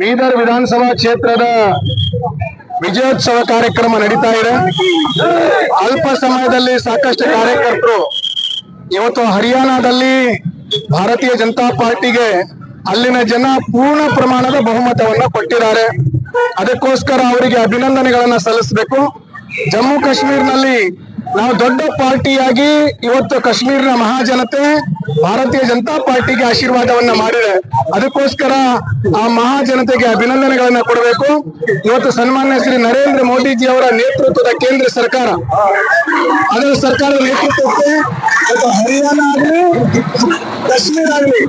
ಬೀದರ್ ವಿಧಾನಸಭಾ ಕ್ಷೇತ್ರದ ವಿಜಯೋತ್ಸವ ಕಾರ್ಯಕ್ರಮ ನಡೀತಾ ಇದೆ. ಅಲ್ಪ ಸಮಯದಲ್ಲಿ ಸಾಕಷ್ಟು ಕಾರ್ಯಕರ್ತರು ಇವತ್ತು ಹರಿಯಾಣದಲ್ಲಿ ಭಾರತೀಯ ಜನತಾ ಪಾರ್ಟಿಗೆ ಅಲ್ಲಿನ ಜನ ಪೂರ್ಣ ಪ್ರಮಾಣದ ಬಹುಮತವನ್ನ ಕೊಟ್ಟಿದ್ದಾರೆ. ಅದಕ್ಕೋಸ್ಕರ ಅವರಿಗೆ ಅಭಿನಂದನೆಗಳನ್ನ ಸಲ್ಲಿಸಬೇಕು. ಜಮ್ಮು ಕಾಶ್ಮೀರ್ನಲ್ಲಿ ನಾವು ದೊಡ್ಡ ಪಾರ್ಟಿಯಾಗಿ ಇವತ್ತು ಕಾಶ್ಮೀರಿನ ಮಹಾಜನತೆ ಭಾರತೀಯ ಜನತಾ ಪಾರ್ಟಿಗೆ ಆಶೀರ್ವಾದವನ್ನ ಮಾಡಿದೆ. ಅದಕ್ಕೋಸ್ಕರ ಆ ಮಹಾಜನತೆಗೆ ಅಭಿನಂದನೆಗಳನ್ನ ಕೊಡಬೇಕು. ಇವತ್ತು ಸನ್ಮಾನ್ಯ ಶ್ರೀ ನರೇಂದ್ರ ಮೋದಿಜಿ ಅವರ ನೇತೃತ್ವದ ಕೇಂದ್ರ ಸರ್ಕಾರ. ಅದರ ಸರ್ಕಾರದ ನೇತೃತ್ವಕ್ಕೆ ಹರಿಯಾಣ ಆಗಲಿ, ಕಾಶ್ಮೀರ ಆಗಲಿ,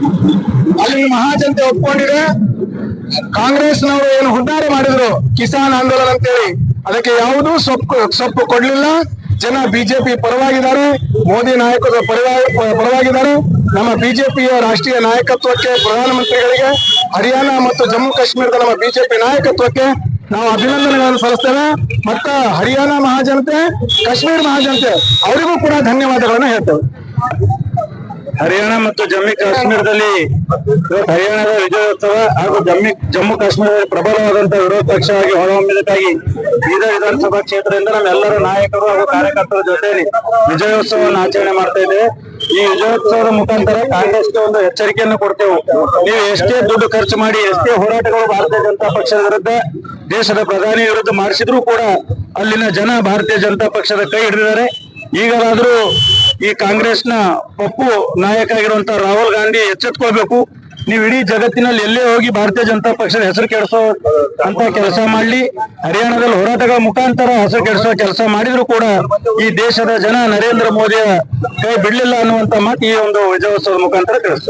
ಅಲ್ಲಿ ಮಹಾಜನತೆ ಒಪ್ಕೊಂಡಿದೆ. ಕಾಂಗ್ರೆಸ್ನವರು ಏನು ಹುನ್ನಾರ ಮಾಡಿದ್ರು ಕಿಸಾನ್ ಆಂದೋಲನ ಅಂತೇಳಿ. ಅದಕ್ಕೆ ಯಾವುದೂ ಸೊಪ್ಪು ಸೊಪ್ಪು ಕೊಡ್ಲಿಲ್ಲ. ಜನ ಬಿಜೆಪಿ ಪರವಾಗಿದ್ದಾರೆ, ಮೋದಿ ನಾಯಕರ ಪರವಾಗಿ ಪರವಾಗಿದ್ದಾರೆ. ನಮ್ಮ ಬಿಜೆಪಿಯ ರಾಷ್ಟ್ರೀಯ ನಾಯಕತ್ವಕ್ಕೆ ಪ್ರಧಾನಮಂತ್ರಿಗಳಿಗೆ, ಹರಿಯಾಣ ಮತ್ತು ಜಮ್ಮು ಕಾಶ್ಮೀರದ ನಮ್ಮ ಬಿಜೆಪಿ ನಾಯಕತ್ವಕ್ಕೆ ನಾವು ಅಭಿನಂದನೆಗಳನ್ನು ಸಲ್ಲಿಸ್ತೇವೆ. ಮತ್ತ ಹರಿಯಾಣ ಮಹಾಜನತೆ, ಕಾಶ್ಮೀರ ಮಹಾಜನತೆ, ಅವರಿಗೂ ಕೂಡ ಧನ್ಯವಾದಗಳನ್ನು ಹೇಳ್ತೇವೆ. ಹರಿಯಾಣ ಮತ್ತು ಜಮ್ಮು ಕಾಶ್ಮೀರದಲ್ಲಿ ಇವತ್ತು ಹರಿಯಾಣದ ವಿಜಯೋತ್ಸವ ಹಾಗೂ ಜಮ್ಮಿ ಜಮ್ಮು ಕಾಶ್ಮೀರದಲ್ಲಿ ಪ್ರಬಲವಾದಂತಹ ವಿರೋಧ ಪಕ್ಷವಾಗಿ ಹೊರಹೊಮ್ಮಿದಕ್ಕಾಗಿ ಬೀದರ್ ವಿಧಾನಸಭಾ ಕ್ಷೇತ್ರದಿಂದ ನಮ್ಮೆಲ್ಲರ ನಾಯಕರು ಹಾಗೂ ಕಾರ್ಯಕರ್ತರ ಜೊತೆಯಲ್ಲಿ ವಿಜಯೋತ್ಸವವನ್ನು ಆಚರಣೆ ಮಾಡ್ತಾ ಇದ್ದೇವೆ. ಈ ವಿಜಯೋತ್ಸವದ ಮುಖಾಂತರ ಕಾಂಗ್ರೆಸ್ಗೆ ಒಂದು ಎಚ್ಚರಿಕೆಯನ್ನು ಕೊಡ್ತೇವೆ. ನೀವು ಎಷ್ಟೇ ದುಡ್ಡು ಖರ್ಚು ಮಾಡಿ, ಎಷ್ಟೇ ಹೋರಾಟಗಳು ಭಾರತೀಯ ಜನತಾ ಪಕ್ಷದ ವಿರುದ್ಧ ದೇಶದ ಪ್ರಧಾನಿ ವಿರುದ್ಧ ಮಾಡಿಸಿದ್ರು ಕೂಡ ಅಲ್ಲಿನ ಜನ ಭಾರತೀಯ ಜನತಾ ಪಕ್ಷದ ಕೈ ಹಿಡಿದಿದ್ದಾರೆ. ಈಗಲಾದ್ರೂ ಈ ಕಾಂಗ್ರೆಸ್ನ ಪಪ್ಪು ನಾಯಕ ಆಗಿರುವಂತ ರಾಹುಲ್ ಗಾಂಧಿ ಎಚ್ಚೆತ್ಕೊಳ್ಬೇಕು. ನೀವು ಇಡೀ ಜಗತ್ತಿನಲ್ಲಿ ಎಲ್ಲೇ ಹೋಗಿ ಭಾರತೀಯ ಜನತಾ ಪಕ್ಷದ ಹೆಸರು ಕೆಡಿಸೋ ಅಂತ ಕೆಲಸ ಮಾಡ್ಲಿ. ಹರಿಯಾಣದಲ್ಲಿ ಹೋರಾಟಗಳ ಮುಖಾಂತರ ಹೆಸರು ಕೆಡಿಸೋ ಕೆಲಸ ಮಾಡಿದ್ರು ಕೂಡ ಈ ದೇಶದ ಜನ ನರೇಂದ್ರ ಮೋದಿಯ ಕೈ ಬಿಡಲಿಲ್ಲ ಅನ್ನುವಂತ ಮಾತು ಈ ಒಂದು ವಿಜಯೋತ್ಸವದ ಮುಖಾಂತರ ತಿಳಿಸ್ತದೆ